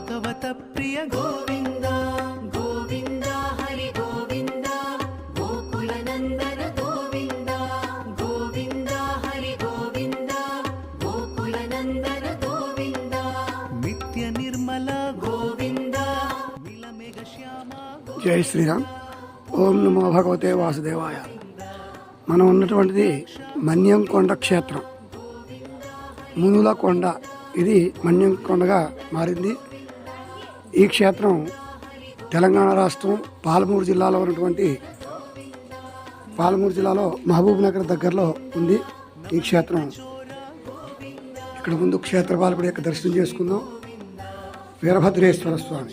భాగవత ప్రియ గోవింద. గోవింద హరి గోవింద గోకుల నందన గోవింద. గోవింద హరి గోవింద గోకుల నందన గోవింద. నిత్య నిర్మల గోవింద. శ్యామ జై శ్రీరామ్. ఓం నమో భగవతే వాసుదేవాయ. మనం ఉన్నటువంటిది మన్యం కొండ క్షేత్రం. మునుల కొండ. ఇది మన్యం కొండగా మారింది. ఈ క్షేత్రం తెలంగాణ రాష్ట్రం పాలమూరు జిల్లాలో ఉన్నటువంటి పాలమూరు జిల్లాలో మహబూబ్ నగర్ దగ్గరలో ఉంది ఈ క్షేత్రం. ఇక్కడ ముందు క్షేత్రపాలకుడి యొక్క దర్శనం చేసుకుందాం. వీరభద్రేశ్వర స్వామి.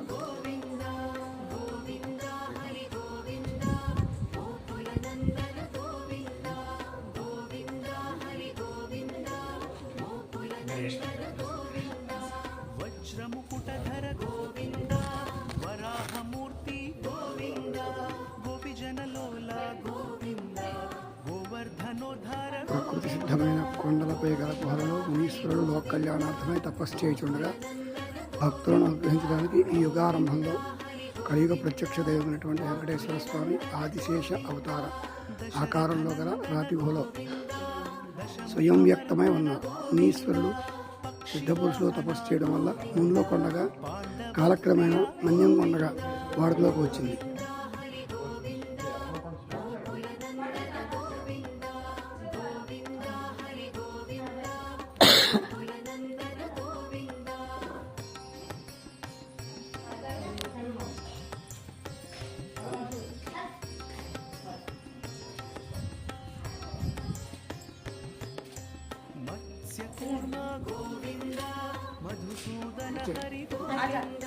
ప్రకృతి సిద్ధమైన కొండలపై గల గుహలలో మునీశ్వరుడు లోక కళ్యాణార్థమై తపస్సు చేయుచుండగా భక్తులను అనుగ్రహించడానికి ఈ యుగారంభంలో కలియుగ ప్రత్యక్ష దైవమైనటువంటి వెంకటేశ్వర స్వామి ఆదిశేష అవతార ఆకారంలో గల రాతి గుహలో స్వయం వ్యక్తమై ఉన్నారు మునీశ్వరుడు సిద్ధపురుషులు తపస్సు చేయడం వల్ల ముందులో కొండగా కాలక్రమేణా మన్యం కొండగా వాడుకలోకి వచ్చింది. మత్స్యకూర్మ గోవింద మధుసూదన హరి గోవింద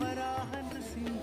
వరాహ నృసింహ.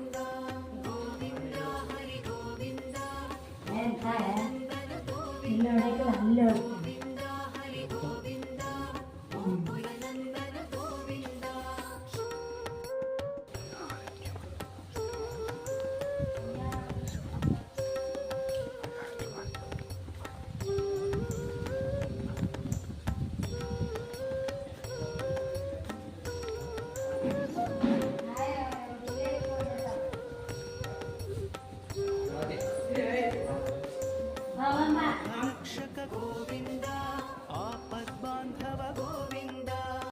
రక్షక గోవింద